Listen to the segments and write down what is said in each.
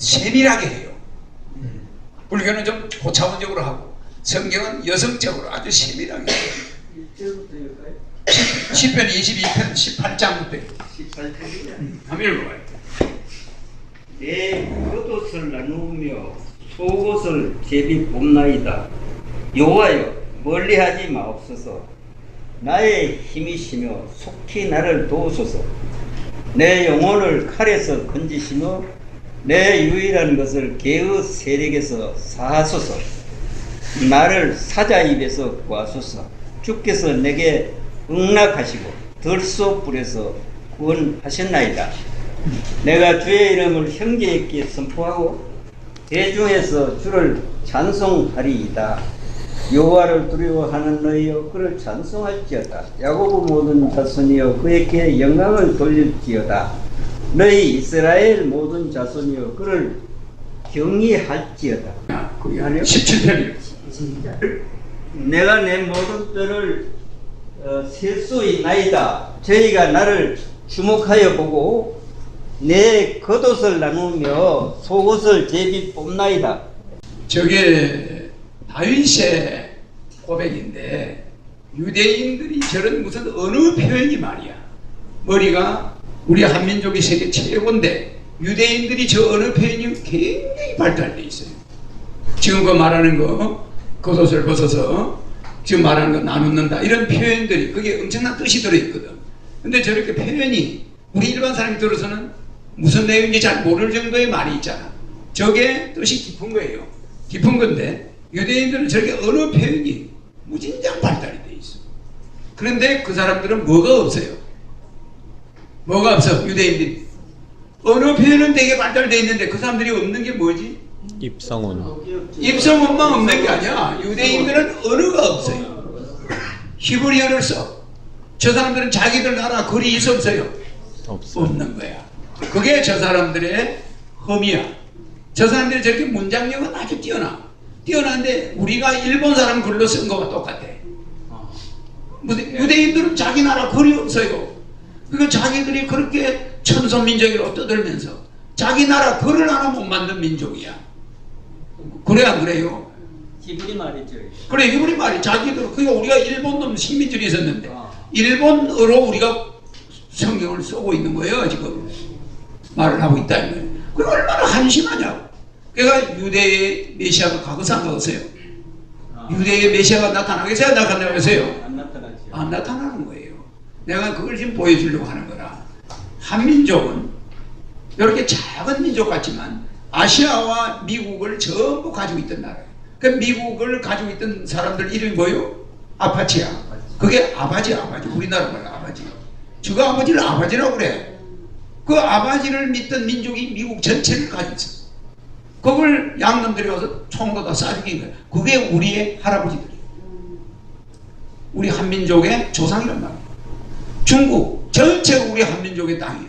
세밀하게 해요. 불교는 좀 고차원적으로 하고 성경은 여성적으로 아주 세밀하게 해요. 10편 22편 18장부터 18절이야. 한번 읽어봐요. 내 겉옷을 나누며 속옷을 제비 봄나이다. 여호와여 멀리하지 마옵소서. 나의 힘이시며 속히 나를 도우소서. 내 영혼을 칼에서 건지시며 내 유일한 것을 개의 세력에서 사하소서. 나를 사자 입에서 구하소서. 주께서 내게 응낙하시고 들소 불에서 구원하셨나이다. 내가 주의 이름을 형제에게 선포하고 대중에서 주를 찬송하리이다. 여호와를 두려워하는 너희여 그를 찬송할지어다. 야고보 모든 자손이여 그에게 영광을 돌릴지어다. 너희 이스라엘 모든 자손이여 그를. 그게 아니에요? 17편이요. 내가 내 모든 뼈를 어, 셀수 있나이다. 저희가 나를 주목하여 보고 내 겉옷을 나누며 속옷을 제비 뽑나이다. 저게 다윗의 고백인데 유대인들이 저런 무슨 어느 표현이 말이야 머리가 우리 한민족이 세계 최고인데 유대인들이 저 어느 표현이 굉장히 발달돼 있어요. 지금 그 말하는 거 겉옷을 벗어서 지금 말하는 거 나누는다. 이런 표현들이 그게 엄청난 뜻이 들어있거든. 근데 저렇게 표현이 우리 일반 사람이 들어서는 무슨 내용인지 잘 모를 정도의 말이 있잖아. 저게 뜻이 깊은 거예요. 깊은 건데 유대인들은 저렇게 언어 표현이 무진장 발달이 돼 있어. 그런데 그 사람들은 뭐가 없어요? 뭐가 없어? 유대인들이 언어 표현은 되게 발달돼 있는데 그 사람들이 없는 게 뭐지? 입성운 입성문만 없는 게 아니야. 유대인들은 언어가 없어요. 히브리어를 써. 저 사람들은 자기들 나라 글이 있어 없어요? 없어 없는 거야. 그게 저 사람들의 흠이야. 저 사람들이 저렇게 문장력은 아주 뛰어나. 뛰어난데 우리가 일본 사람 글로 쓴 거와 똑같아. 무대- 유대인들은 자기 나라 글이 없어요. 그러니까 자기들이 그렇게 천선민족이라고 떠들면서 자기 나라 글을 하나 못 만든 민족이야. 그래 안 그래요? 히브리 말이죠. 그래 이분이 말이 자기들 그러니까 우리가 일본 놈 식민지를 있었는데 아. 일본어로 우리가 성경을 쓰고 있는 거예요 지금 말을 하고 있다 는 거예요. 그 얼마나 한심하냐고. 그러니까 유대의 메시아가 가고서 안 가고서요. 유대의 메시아가 나타나겠어요? 나타나겠어요? 안 나타나죠. 안 나타나는 거예요. 내가 그걸 지금 보여주려고 하는 거라. 한민족은 이렇게 작은 민족 같지만 아시아와 미국을 전부 가지고 있던 나라예요. 그 미국을 가지고 있던 사람들 이름이 뭐요? 아파치야. 그게 아바지 아바지. 우리나라 말로 아바지. 저거 아버지를 아바지라고 그래. 그 아바지를 믿던 민족이 미국 전체를 가지고 있었어. 그걸 양놈들이 와서 총으로 다 쏴 죽인 거야. 그게 우리의 할아버지들이에요. 우리 한민족의 조상이란 말이야. 중국 전체가 우리 한민족의 땅이야.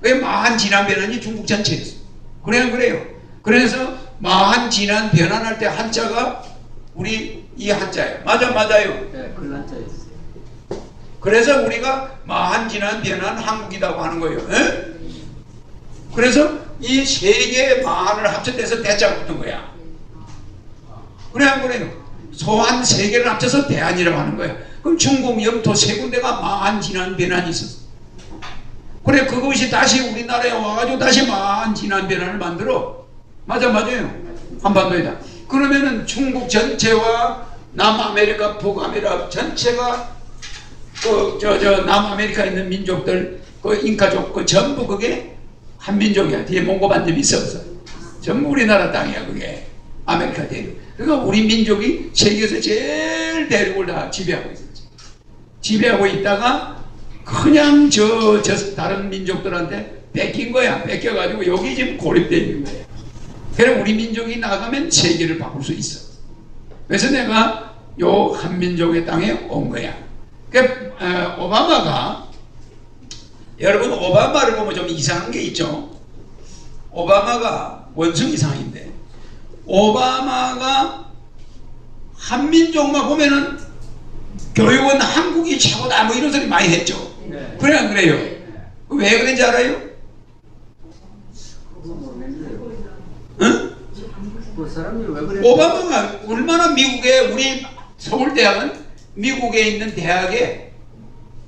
왜 마한 진한 변환이 중국 전체였어. 그래요, 그래요. 그래서 마한 진한 변환할 때 한자가 우리 이 한자예요. 맞아, 맞아요. 네, 글란자였어요. 그래서 우리가 마한 진한 변한 한국이라고 하는 거예요. 에? 그래서 이 세 개의 마한을 합쳐서 대자가 붙은 거야. 그래 안 그래요? 소한 세 개를 합쳐서 대한이라고 하는 거야. 그럼 중국 영토 세 군데가 마한 진한 변한이 있었어. 그래 그것이 다시 우리나라에 와가지고 다시 마한 진한 변한을 만들어. 맞아 맞아요. 한반도에다. 그러면은 중국 전체와 남아메리카, 북아메리카 전체가 그저저 남아메리카에 있는 민족들 그 잉카족 그 전부 그게 한민족이야. 뒤에 몽고 반점이 있어 없어. 전부 우리나라 땅이야 그게 아메리카 대륙. 그러니까 우리 민족이 세계에서 제일 대륙을 다 지배하고 있었지. 지배하고 있다가 그냥 저, 저 다른 민족들한테 뺏긴 거야. 뺏겨가지고 여기 지금 고립되어 있는 거야. 그래 우리 민족이 나가면 세계를 바꿀 수 있어. 그래서 내가 요 한민족의 땅에 온 거야. 그 어, 오바마가 여러분 오바마를 보면 좀 이상한 게 있죠. 오바마가 원숭이 상인데 오바마가 한민족만 보면은 교육은 한국이 최고다 뭐 이런 소리 많이 했죠. 네. 그래 안 그래요? 왜 그런지 알아요? 응? 그? 오바마가 얼마나 미국에 우리 서울대학은 미국에 있는 대학에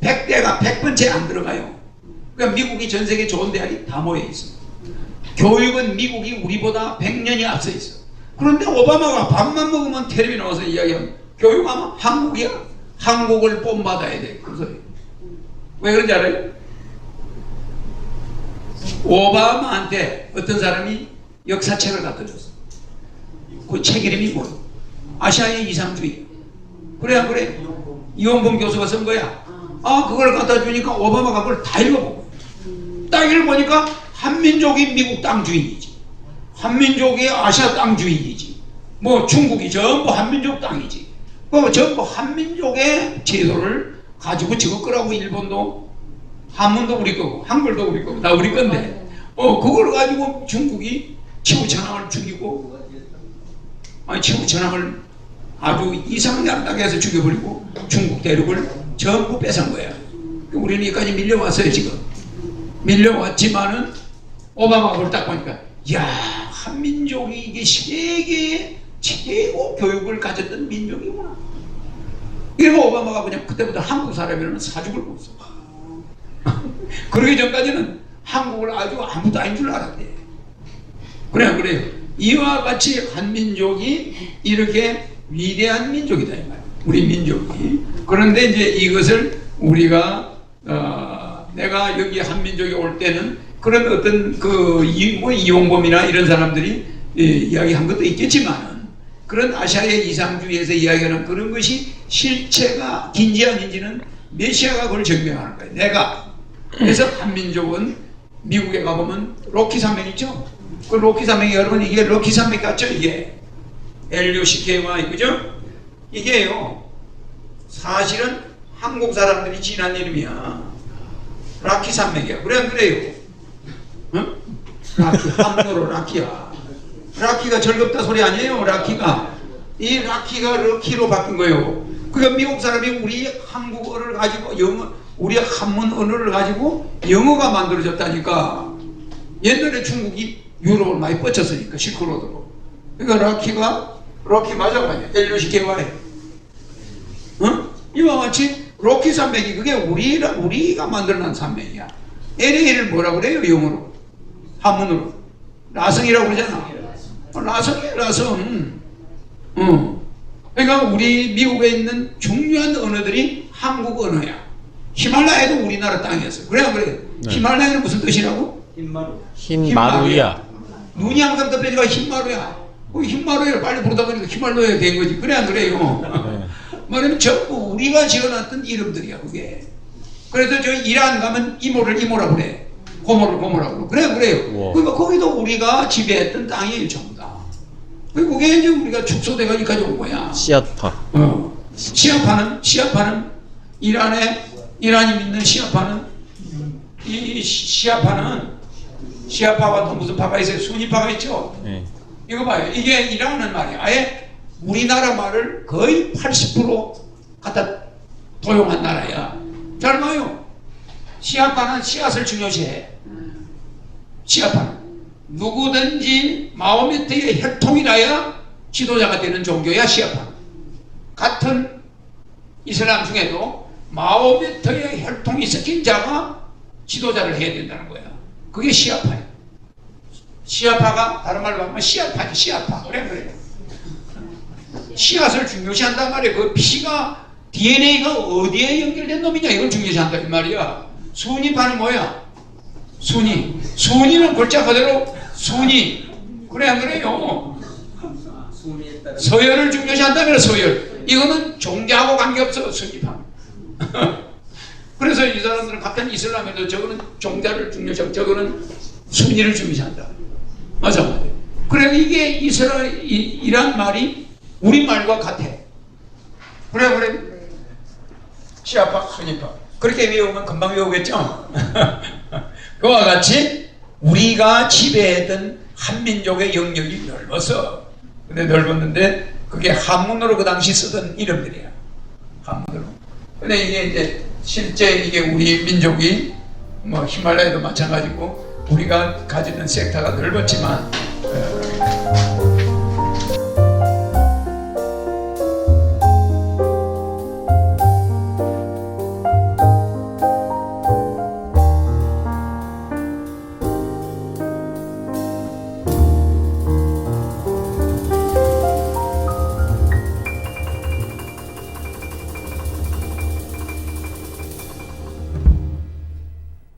100대가 100번째 안 들어가요. 그러니까 미국이 전 세계 좋은 대학이 다 모여 있어. 교육은 미국이 우리보다 100년이 앞서 있어. 그런데 오바마가 밥만 먹으면 텔레비 나와서 이야기하면 교육 하면 한국이야. 한국을 본받아야 돼. 그 소리. 왜 그런지 알아요? 오바마한테 어떤 사람이 역사책을 갖다 줬어. 그 책 이름이 뭐야? 아시아의 이상주의. 그래 안 그래? 이원범 교수가 쓴 거야. 아 그걸 갖다 주니까 오바마가 그걸 다 읽어보고 딱 읽어보니까 한민족이 미국 땅 주인이지. 한민족이 아시아 땅 주인이지. 뭐 중국이 전부 한민족 땅이지. 그 전부 한민족의 제도를 가지고 지을 거라고 일본도 한문도 우리 거고 한글도 우리 거고 다 우리 건데 어 그걸 가지고 중국이 치우천왕을 죽이고 아니 치우천왕을 아주 이상양당에 해서 죽여버리고 중국 대륙을 전부 뺏은 거야. 우리는 여기까지 밀려왔어요 지금. 밀려왔지만은 오바마가 그걸 딱 보니까 야 한민족이 이게 세계의 최고 교육을 가졌던 민족이구나. 이러고 오바마가 그냥 그때부터 한국 사람이라는 사죽을 못 써. 그러기 전까지는 한국을 아주 아무도 아닌 줄 알았대. 그래 그래요. 이와 같이 한민족이 이렇게 위대한 민족이다 이 말이야. 우리 민족이. 그런데 이제 이것을 우리가 어, 내가 여기 한민족이 올 때는 그런 어떤 그뭐 이용범이나 이런 사람들이 예, 이야기한 것도 있겠지만은 그런 아시아의 이상주의에서 이야기하는 그런 것이 실체가 긴지 아닌지는 메시아가 그걸 증명하는 거예요. 내가 그래서 한민족은 미국에 가보면 로키 산맥 있죠? 그 로키 산맥이 여러분 이게 로키 산맥 같죠? 이게 LUCKY 그죠? 이게요 사실은 한국 사람들이 지난 이름이야 라키 산맥이야 그래 안 그래요? 응? 라키 함노로 라키야 라키가 즐겁다 소리 아니에요 라키가. 이 라키가 럭키로 바뀐 거예요. 그러니까 미국 사람이 우리 한국어를 가지고 영어 우리 한문 언어를 가지고 영어가 만들어졌다니까. 옛날에 중국이 유럽을 많이 뻗쳤으니까 실크로드로. 그러니까 락키가 럭키 맞아 맞아. LUCKY 어? 이와 같이 로키 산맥이 그게 우리, 우리가 만들어낸 산맥이야. LA를 뭐라 그래요 영어로? 한문으로. 라성이라고 그러잖아. 어, 라성이야 라성 어. 그러니까 우리 미국에 있는 중요한 언어들이 한국 언어야 히말라야도 우리나라 땅이었어 그래 안 그래? 네. 히말라야는 무슨 뜻이라고? 흰마루. 흰 마루야. 눈이 항상 덮여지가 흰마루야. 그 흰마루를 빨리 부르다 보니까 흰말루야 된 거지. 그래 안 그래요? 네. 말하면 전부 우리가 지어놨던 이름들이야 그게. 그래서 저 이란 가면 이모를 이모라 그래. 고모를 고모라고 그래. 그래 안 그래요? 우와. 그러니까 거기도 우리가 지배했던 땅이에요 전 그게 이제 우리가 축소돼가지고까지 온 거야. 시아파. 어. 시아파는 시아파는 이란에 이란이 믿는 시아파는 이 시- 시아파는 시아파와 또 무슨 파가 있어요? 순위파가 있죠. 네. 이거 봐요. 이게 이란은 말이야. 아예 우리나라 말을 거의 80% 갖다 도용한 나라야. 잘 봐요. 시아파는 씨앗을 중요시해. 시아파는 누구든지 마호메트의 혈통이라야 지도자가 되는 종교야 시아파. 같은 이슬람 중에도 마호메트의 혈통이 섞인 자가 지도자를 해야 된다는 거야. 그게 시아파야. 시아파가 다른 말로 하면 시아파지 시아파. 그래 그래. 씨앗을 중요시한단 말이야. 그 피가 DNA가 어디에 연결된 놈이냐? 이걸 중요시한다 이 말이야. 순위파는 뭐야? 순위. 순위는 글자 그대로 순위 그래 안 그래요. 서열을 중요시한다면 서열. 이거는 종교하고 관계없어 순위파 그래서 이 사람들은 같은 이슬람에도 저거는 종자를 중요시하고 저거는 순위를 중요시한다. 맞아 그래 이게 이스라엘 이, 이란 말이 우리 말과 같아. 그래 그래 시아파 순위파. 그렇게 외우면 금방 외우겠죠? 그와 같이 우리가 지배했던 한민족의 영역이 넓었어 근데 넓었는데 그게 한문으로 그 당시 쓰던 이름들이야. 한문으로. 근데 이게 이제 실제 이게 우리 민족이 뭐 히말라야도 마찬가지고 우리가 가지는 섹터가 넓었지만